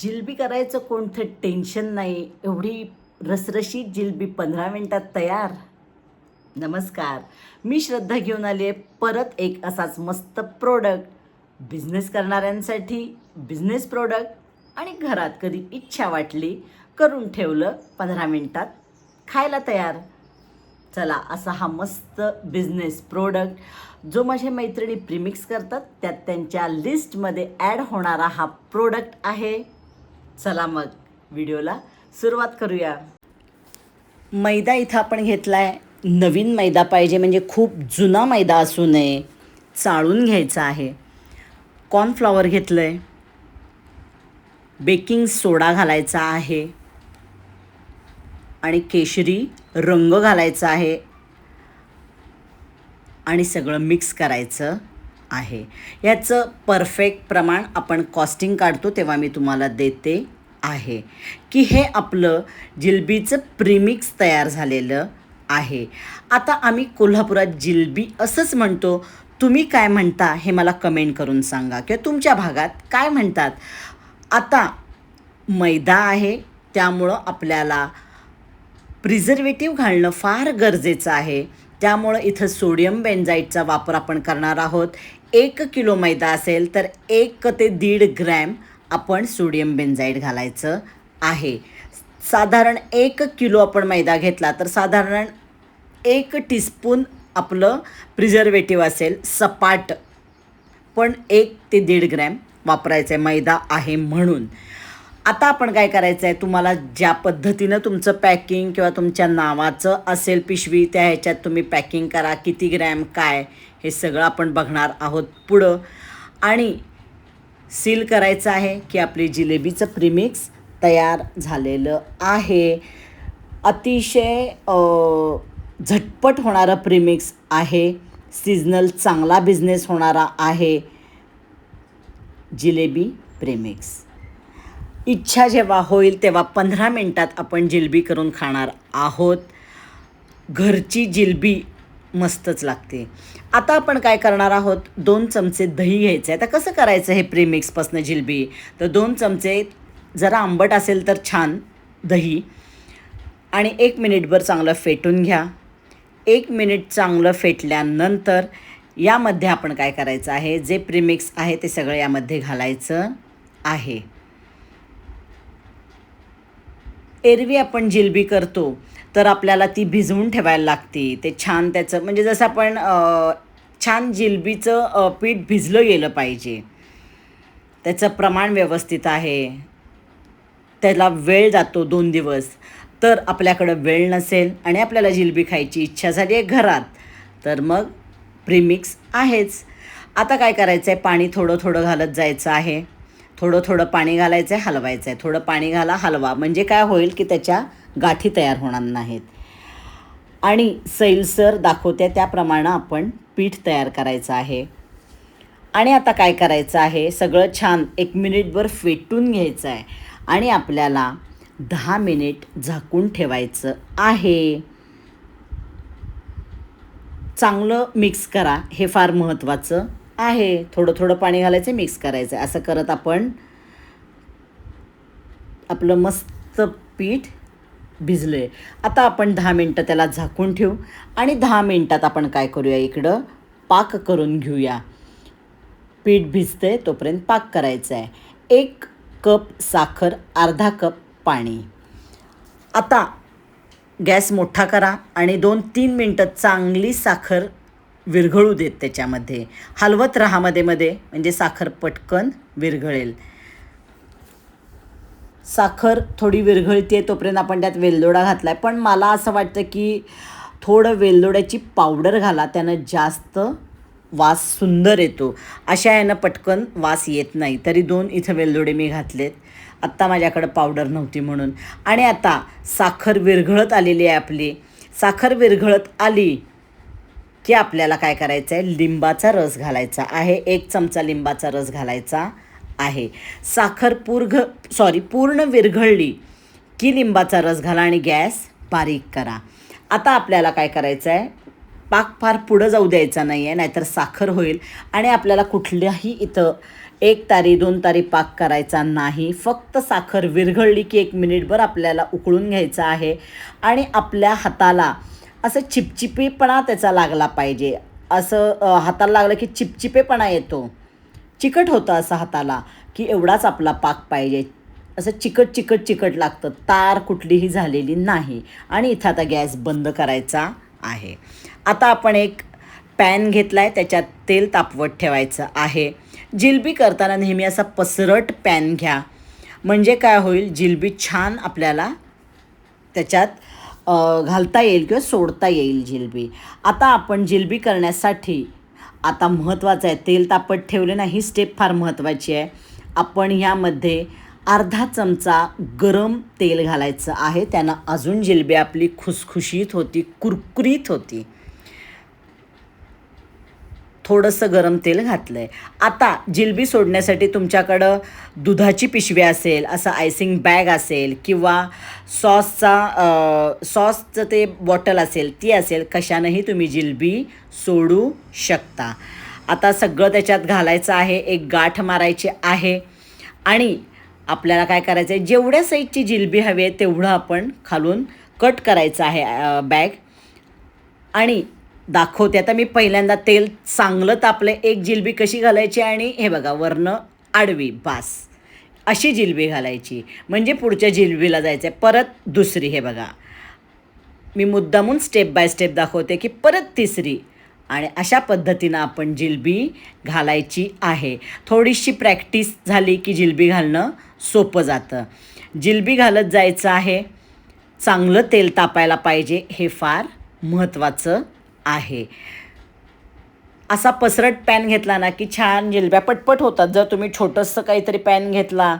जिलबी करायचं कोणतं टेन्शन नाही. एवढी रसरशीत जिलबी पंधरा मिनटात तयार. नमस्कार. मी श्रद्धा घेऊन आली आहे परत एक असाच मस्त प्रोडक्ट बिझनेस करणाऱ्यांसाठी बिझनेस प्रोडक्ट आणि घरात कधी इच्छा वाटली करून ठेवलं पंधरा मिनटात खायला तयार. चला असा हा मस्त बिझनेस प्रोडक्ट जो माझ्या मैत्रिणी प्रीमिक्स करतात त्यात त्यांच्या लिस्टमध्ये ॲड होणारा हा प्रोडक्ट आहे. चला मग व्हिडिओला सुरुवात करूया. मैदा इथं आपण घेतला आहे नवीन मैदा पाहिजे म्हणजे खूप जुना मैदा असू नये. चाळून घ्यायचा आहे. कॉर्नफ्लॉवर घेतलं आहे बेकिंग सोडा घालायचा आहे. आणि केशरी रंग घालायचा आहे. आणि सगळं मिक्स करायचं आहे. याचं परफेक्ट प्रमाण आपण कॉस्टिंग काढतो तेव्हा मी तुम्हाला देते. आहे की हे आपलं जिलबीचं प्रिमिक्स तयार झालेलं आहे. आता आम्ही कोल्हापुरात जिलबी असंच म्हणतो. तुम्ही काय म्हणता हे मला कमेंट करून सांगा किंवा तुमच्या भागात काय म्हणतात? आता मैदा आहे त्यामुळं आपल्याला प्रिझर्वेटिव्ह घालणं फार गरजेचं आहे. त्यामुळं इथं सोडियम बेन्झाईटचा वापर आपण करणार आहोत. एक किलो मैदा असेल तर एक ते दीड ग्रॅम आपण सोडियम बेन्झाईट घालायचं आहे. साधारण एक किलो आपण मैदा घेतला तर साधारण एक टीस्पून आपलं प्रिझर्वेटिव्ह असेल सपाट. पण एक ते दीड ग्रॅम वापरायचं आहे मैदा आहे म्हणून. आता आपण काय करायचं आहे तुम्हाला ज्या पद्धतीनं तुमचं पॅकिंग किंवा तुमच्या नावाचं असेल पिशवी त्या ह्याच्यात तुम्ही पॅकिंग करा. किती ग्रॅम काय? हे सगळं आपण बघणार आहोत पुढं. आणि सील करायचं आहे की आपली जिलेबीचं प्रिमिक्स तयार झालेलं आहे. अतिशय झटपट होणारं प्रिमिक्स आहे. सीजनल चांगला बिझनेस होणारा आहे. जिलेबी प्रेमिक्स इच्छा जेव्हा होईल तेव्हा पंधरा मिनटात आपण जिलबी करून खाणार आहोत. घरची जिलबी मस्तच लागते. आता आपण काय करणार आहोत? दोन चमचे दही घ्यायचं आहे आता कसं करायचं हे प्रीमिक्सपासनं जिलबी? तर दोन चमचे जरा आंबट असेल तर छान दही. आणि एक मिनिटभर चांगलं फेटून घ्या. एक मिनिट चांगलं फेटल्यानंतर यामध्ये आपण काय करायचं आहे? जे प्रीमिक्स आहे ते सगळं यामध्ये घालायचं आहे. एरवी आपण जिलबी करतो तर आपल्याला ती भिजवून ठेवायला लागते. ते छान त्याचं म्हणजे जसं आपण छान जिलबीचं पीठ भिजलं गेलं पाहिजे. त्याचं प्रमाण व्यवस्थित आहे. त्याला वेळ जातो दोन दिवस. तर आपल्याकडं वेळ नसेल आणि आपल्याला जिलबी खायची इच्छा झाली आहे घरात तर मग प्रीमिक्स आहेच. आता काय करायचं आहे पाणी थोडं थोडं घालत जायचं आहे. थोडं थोडं पाणी घालायचं आहे हलवायचं आहे थोडं पाणी घाला हलवा. म्हणजे काय होईल की त्याच्या गाठी तयार होणार नाहीत. आणि सैलसर दाखवते त्याप्रमाणे आपण पीठ तयार करायचं आहे. आणि आता काय करायचं आहे? सगळं छान एक मिनिटभर फेटून घ्यायचं आहे आणि आपल्याला दहा मिनिट झाकून ठेवायचं आहे. चांगलं मिक्स करा. हे फार महत्त्वाचं. आहे. थोडं थोडं पाणी घालायचं मिक्स करायचं. असं करत आपण आपलं मस्त पीठ भिजलं आहे आता आपण दहा मिनटं त्याला झाकून ठेवू. आणि दहा मिनटात आपण काय करूया इकडं? पाक करून घेऊया. पीठ भिजतं आहे तोपर्यंत पाक करायचा आहे एक कप साखर अर्धा कप पाणी. आता गॅस मोठा करा आणि दोन तीन मिनटं चांगली साखर विरघळू देत त्याच्यामध्ये. हलवत राहा मध्ये मध्ये. म्हणजे साखर पटकन विरघळेल. साखर थोडी विरघळते तोपर्यंत आपण त्यात वेलदोडा घातला आहे पण मला असं वाटतं की थोडं वेलदोड्याची पावडर घाला त्यानं जास्त वास सुंदर येतो. अशा यानं पटकन वास येत नाही. तरी दोन इथं वेलदोडे मी घातलेत. आत्ता माझ्याकडं पावडर नव्हती म्हणून. आणि आता साखर विरघळत आलेली आहे आपली. साखर विरघळत आली की आपल्याला काय करायचं आहे लिंबाचा रस घालायचा आहे. एक चमचा लिंबाचा रस घालायचा आहे. साखर पूर्घ सॉरी पूर्ण विरघळली की लिंबाचा रस घाला आणि गॅस बारीक करा. आता आपल्याला काय करायचं आहे पाक फार पुढं जाऊ द्यायचा नाही आहे नाहीतर साखर होईल आणि आपल्याला कुठल्याही इथं एक तारी दोन तारी पाक करायचा नाही. फक्त साखर विरघळली की एक मिनिटभर आपल्याला उकळून घ्यायचं आहे आणि आपल्या हाताला असं चिपचिपेपणा त्याचा लागला पाहिजे. असं हाताला लागलं की चिपचिपेपणा येतो. चिकट होतं असं हाताला की एवढाच आपला पाक पाहिजे. असं चिकट चिकट चिकट लागतं. तार कुठलीही झालेली नाही. आणि इथं आता गॅस बंद करायचा आहे. आता आपण एक पॅन घेतला आहे त्याच्यात तेल तापवत ठेवायचं आहे. जिलबी करताना नेहमी असा पसरट पॅन घ्या. म्हणजे काय होईल? जिलबी छान आपल्याला त्याच्यात घालता येईल किंवा सोडता येईल जिलबी. आता आपण जिलबी करण्यासाठी आता महत्त्वाचं आहे तेल तापत ठेवले ना ही स्टेप फार महत्त्वाची आहे. आपण ह्यामध्ये अर्धा चमचा गरम तेल घालायचं आहे. त्यानं अजून जिलबी आपली खुसखुशीत होती कुरकुरीत होती. थोडंसं गरम तेल घातलं आहे आता जिलबी सोडण्यासाठी तुमच्याकडं दुधाची पिशवी असेल असं आयसिंग बॅग असेल किंवा सॉसचा सॉसचं ते बॉटल असेल ती असेल कशानंही तुम्ही जिलबी सोडू शकता. आता सगळं त्याच्यात घालायचं आहे एक गाठ मारायची आहे आणि आपल्याला काय करायचं आहे जेवढ्या साईजची जिलबी हवी आहे तेवढं आपण खालून कट करायचं आहे बॅग आणि दाखवते. आता मी पहिल्यांदा तेल चांगलं तापलं एक जिलबी कशी घालायची आणि हे बघा वरनं आडवी बास अशी जिलबी घालायची. म्हणजे पुढच्या जिलबीला जायचं आहे परत दुसरी हे बघा. मी मुद्दामून स्टेप बाय स्टेप दाखवते की परत तिसरी. आणि अशा पद्धतीनं आपण जिलबी घालायची आहे. थोडीशी प्रॅक्टिस झाली की जिलबी घालणं सोपं जातं. जिलबी घालत जायचं आहे. चांगलं तेल तापायला पाहिजे हे फार महत्त्वाचं आहे. असा पसरट पॅन घेतला ना की छान जिलब्या पटपट होतात. जर तुम्ही छोटंसं काहीतरी पॅन घेतला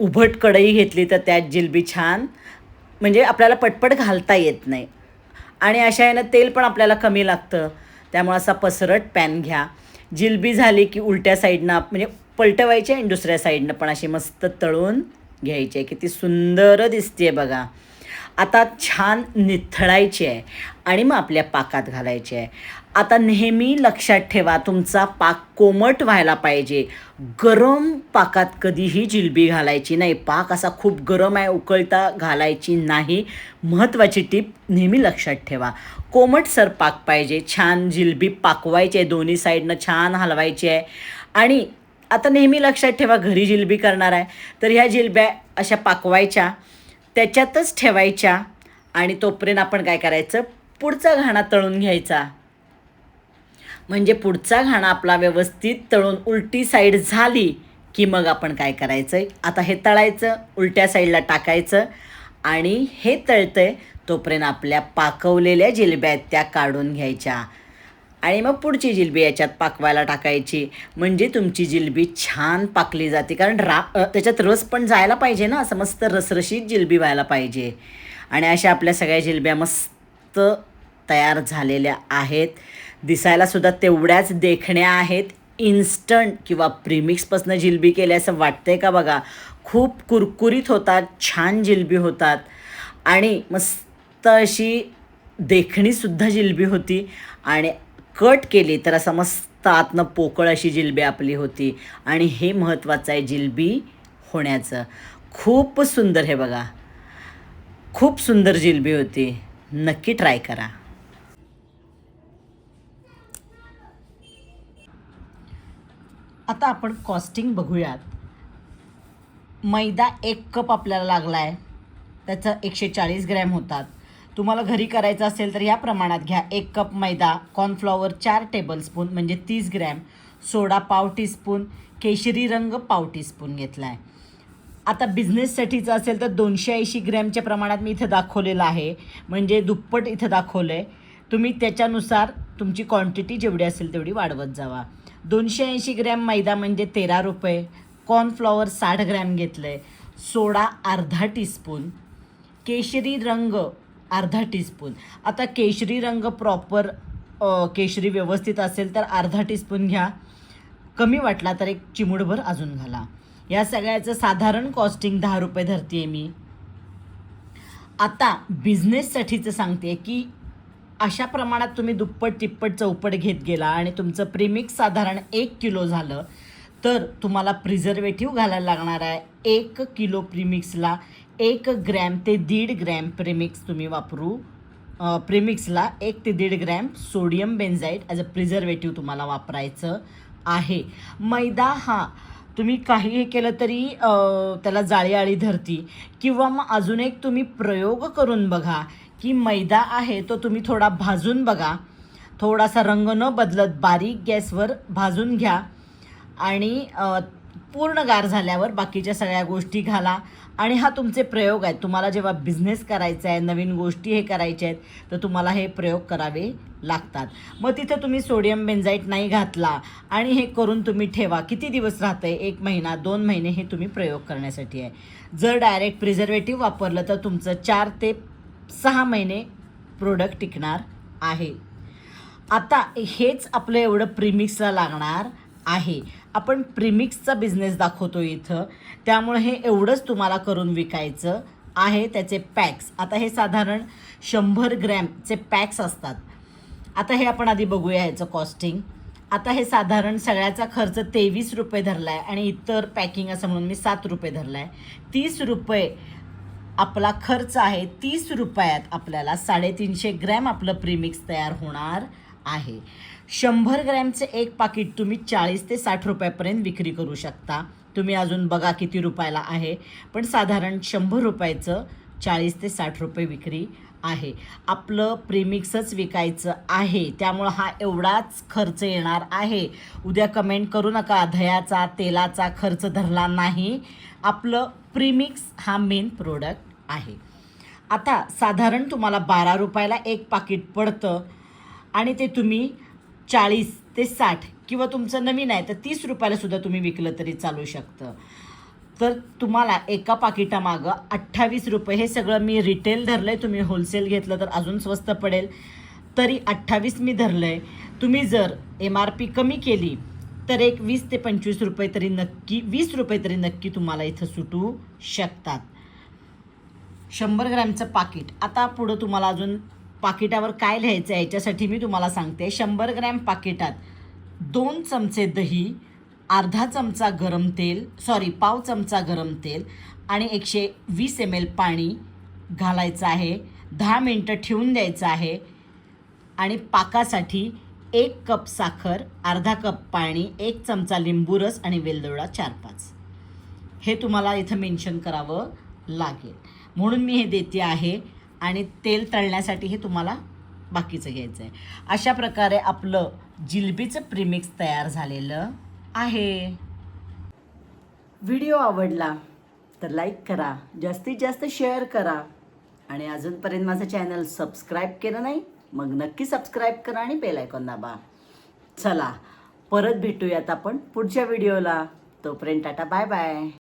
उभट कढई घेतली तर त्यात जिलबी छान. म्हणजे आपल्याला पटपट घालता येत नाही. आणि अशा यानं तेल पण आपल्याला कमी लागतं. त्यामुळं असा पसरट पॅन घ्या. जिलबी झाली की उलट्या साईडनं म्हणजे पलटवायची आणि दुसऱ्या साईडनं पण अशी मस्त तळून घ्यायची आहे. किती सुंदर दिसते बघा. आता छान निथळायची आहे आणि मग आपल्या पाकात घालायची आहे. आता नेहमी लक्षात ठेवा तुमचा पाक कोमट व्हायला पाहिजे. गरम पाकात कधीही जिलबी घालायची नाही. पाक असा खूप गरम आहे उकळता घालायची नाही. महत्त्वाची टीप नेहमी लक्षात ठेवा. कोमटसर पाक पाहिजे छान जिलबी पाकवायची आहे दोन्ही साईडनं छान हलवायची आहे. आणि आता नेहमी लक्षात ठेवा घरी जिलबी करणार आहे. तर ह्या जिलब्या अशा पाकवायच्या. त्याच्यातच ठेवायच्या आणि तोपर्यंत आपण काय करायचं? पुढचा घाणा तळून घ्यायचा. म्हणजे पुढचा घाणा आपला व्यवस्थित तळून उलटी साईड झाली की मग आपण काय करायचं आता हे तळायचं उलट्या साईडला टाकायचं आणि हे तळतंय तोपर्यंत आपल्या पाकवलेल्या जिलब्या आहेत त्या काढून घ्यायच्या. आणि मग पुढची जिलबी याच्यात पाकवायला टाकायची. म्हणजे तुमची जिलबी छान पाकली जाते. कारण रा त्याच्यात रस पण जायला पाहिजे ना. असं मस्त रसरशीत जिलबी व्हायला पाहिजे. आणि अशा आपल्या सगळ्या जिलब्या मस्त तयार झालेल्या आहेत. दिसायला सुद्धा तेवढ्याच देखण्या आहेत. इन्स्टंट किंवा प्रीमिक्सपासून जिलबी केली असं वाटतंय का बघा? खूप कुरकुरीत होतात छान जिलबी होतात. आणि मस्त अशी देखणीसुद्धा जिलबी होती. आणि कट केली तर असा मस्त आतनं पोकळ अशी जिलबी आपली होती. आणि हे महत्त्वाचं आहे जिलबी होण्याचं. खूप सुंदर हे बघा. खूप सुंदर जिलबी होती. नक्की ट्राय करा. आता आपण कॉस्टिंग बघूयात. मैदा एक कप आपल्याला लागला आहे त्याचं एकशे चाळीस ग्रॅम होतात. तुम्हाला घरी करायचं असेल तर या प्रमाणात घ्या. एक कप मैदा कॉर्नफ्लॉवर चार टेबलस्पून म्हणजे तीस ग्रॅम. सोडा पाव टीस्पून केशरी रंग पाव टीस्पून घेतला आहे आता बिझनेससाठीचं असेल तर दोनशे ऐंशी ग्रॅमच्या प्रमाणात मी इथं दाखवलेलं आहे. म्हणजे दुप्पट इथं दाखवलं आहे तुम्ही त्याच्यानुसार तुमची क्वांटिटी जेवढी असेल तेवढी वाढवत जावा. दोनशे ऐंशी ग्रॅम मैदा म्हणजे तेरा रुपये. कॉर्नफ्लॉवर साठ ग्रॅम घेतलं आहे सोडा अर्धा टीस्पून केशरी रंग अर्धा टीस्पून आता केशरी रंग प्रॉपर केशरी व्यवस्थित असेल तर अर्धा टीस्पून घ्या. कमी वाटला तर एक चिमुडभर अजून घाला. या सगळ्याचं साधारण कॉस्टिंग दहा रुपये धरते मी. आता बिझनेससाठीचं सांगते की अशा प्रमाणात तुम्ही दुप्पट तिप्पट चौपट घेत गेला आणि तुमचं प्रीमिक्स साधारण एक किलो झालं तर तुम्हाला प्रिझर्वेटिव्ह घालायला लागणार आहे. एक किलो प्रीमिक्सला एक ग्रॅम ते दीड ग्रॅम प्रेमिक्स तुम्ही वापरू. प्रेमिक्सला एक ते दीड gram sodium benzoate as a preservative तुम्हाला वापरायचं आहे. मैदा हा तुम्ही काहीही केलं तरी त्याला जाळी आळी धरती. किंवा मग अजून एक तुम्ही प्रयोग करून बघा की मैदा आहे तो तुम्ही थोडा भाजून बघा. थोडासा रंग न बदलत बारीक गॅसवर भाजून घ्या. आणि पूर्ण गार झाल्यावर बाकीच्या सगळ्या गोष्टी घाला. आणि हा तुमचे प्रयोग आहेत. तुम्हाला जेव्हा बिझनेस करायचा आहे नवीन गोष्टी हे करायच्या आहेत तर तुम्हाला हे प्रयोग करावे लागतात. मग तिथं तुम्ही सोडियम बेन्झाईट नाही घातला आणि हे करून तुम्ही ठेवा. किती दिवस राहतं आहे एक महिना दोन महिने हे तुम्ही प्रयोग करण्यासाठी आहे. जर डायरेक्ट प्रिझर्वेटिव्ह वापरलं तर तुमचं चार ते सहा महिने प्रोडक्ट टिकणार आहे. आता हेच आपलं एवढं प्रीमिक्सला लागणार आहे. आपण प्रीमिक्सचा बिझनेस दाखवतो इथं. त्यामुळे हे एवढंच तुम्हाला करून विकायचं आहे त्याचे पॅक्स आता हे साधारण शंभर ग्रॅमचे पॅक्स असतात. आता हे आपण आधी बघूया ह्याचं कॉस्टिंग आता हे साधारण सगळ्याचा खर्च तेवीस रुपये धरला आहे आणि इतर पॅकिंग असं म्हणून मी सात रुपये धरला आहे तीस रुपये आपला खर्च आहे तीस रुपयात आपल्याला साडेतीनशे ग्रॅम आपलं प्रीमिक्स तयार होणार आहे. शंभर ग्रॅमचं एक पाकिट तुम्ही चाळीस ते साठ रुपयापर्यंत विक्री करू शकता. तुम्ही अजून बघा किती रुपयाला आहे. पण साधारण शंभर रुपयाचं चाळीस ते साठ रुपये विक्री आहे. आपलं प्रीमिक्सच विकायचं आहे. त्यामुळं हा एवढाच खर्च येणार आहे. उद्या कमेंट करू नका. दह्याचा तेलाचा खर्च धरला नाही. आपलं प्रीमिक्स हा मेन प्रोडक्ट आहे. आता साधारण तुम्हाला बारा रुपयाला एक पाकिट पडतं आणि ते तुम्ही चाळीस ते साठ किंवा तुमचं नवीन आहे तर तीस रुपयाला सुद्धा तुम्ही विकलं तरी चालू शकतं. तर तुम्हाला एका पाकिटामागं अठ्ठावीस रुपये हे सगळं मी रिटेल धरलं आहे तुम्ही होलसेल घेतलं तर अजून स्वस्त पडेल. तरी अठ्ठावीस मी धरलं आहे तुम्ही जर एम आर पी कमी केली तर एक वीस ते पंचवीस रुपये तरी नक्की वीस रुपये तरी नक्की तुम्हाला इथं सुटू शकतात. शंभर ग्रॅमचं पाकिट. आता पुढं तुम्हाला अजून पाकिटावर काय लिहायचं आहे याच्यासाठी मी तुम्हाला सांगते. शंभर ग्रॅम पाकिटात दोन चमचे दही अर्धा चमचा गरम तेल सॉरी पाव चमचा गरम तेल आणि एकशे वीस एम एल पाणी घालायचं आहे. दहा मिनटं ठेवून द्यायचं आहे आणि पाकासाठी एक कप साखर अर्धा कप पाणी एक चमचा लिंबू रस आणि वेलदोडा चार पाच. हे तुम्हाला इथं मेन्शन करावं लागेल. म्हणून मी हे देते आहे आणि तेल तळण्यासाठी हे तुम्हाला बाकीचं घ्यायचं आहे अशा प्रकारे आपलं जिलबीचं प्रीमिक्स तयार झालेलं आहे. व्हिडिओ आवडला तर लाईक करा जास्तीत जास्त शेअर करा आणि अजूनपर्यंत माझं चॅनल सबस्क्राईब केलं नाही मग नक्की सबस्क्राईब करा आणि बेल आयकॉन दाबा. चला परत भेटूयात आपण पुढच्या व्हिडिओला तोपर्यंत टाटा बाय बाय